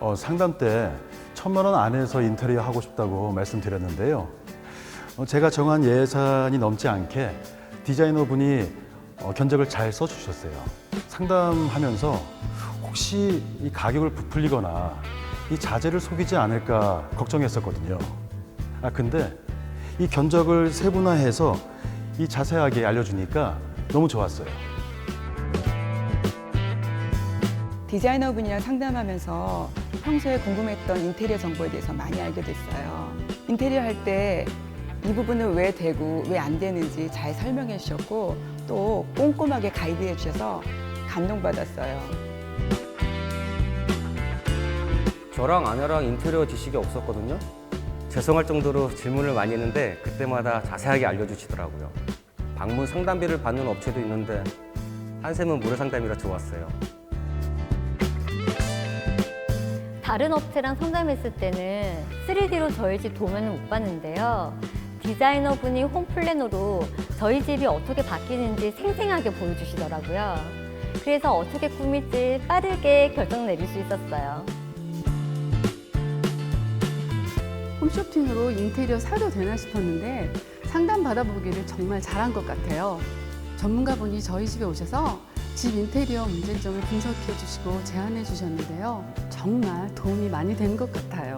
어, 상담 때 천만 원 안에서 인테리어 하고 싶다고 말씀드렸는데요. 어, 제가 정한 예산이 넘지 않게 디자이너 분이 어, 견적을 잘 써주셨어요. 상담하면서 혹시 이 가격을 부풀리거나 이 자재를 속이지 않을까 걱정했었거든요. 아 근데 이 견적을 세분화해서 이 자세하게 알려주니까 너무 좋았어요. 디자이너분이랑 상담하면서 평소에 궁금했던 인테리어 정보에 대해서 많이 알게 됐어요. 인테리어 할 때 이 부분은 왜 되고 왜 안 되는지 잘 설명해 주셨고 또 꼼꼼하게 가이드해 주셔서 감동받았어요. 저랑 아내랑 인테리어 지식이 없었거든요. 죄송할 정도로 질문을 많이 했는데 그때마다 자세하게 알려주시더라고요. 방문 상담비를 받는 업체도 있는데 한샘은 무료 상담이라 좋았어요. 다른 업체랑 상담했을 때는 3D로 저희 집 도면을 못 봤는데요. 디자이너분이 홈플래너로 저희 집이 어떻게 바뀌는지 생생하게 보여주시더라고요. 그래서 어떻게 꾸밀지 빠르게 결정 내릴 수 있었어요. 홈쇼핑으로 인테리어 사도 되나 싶었는데 상담 받아보기를 정말 잘한 것 같아요. 전문가분이 저희 집에 오셔서 집 인테리어 문제점을 분석해 주시고 제안해 주셨는데요. 정말 도움이 많이 된 것 같아요.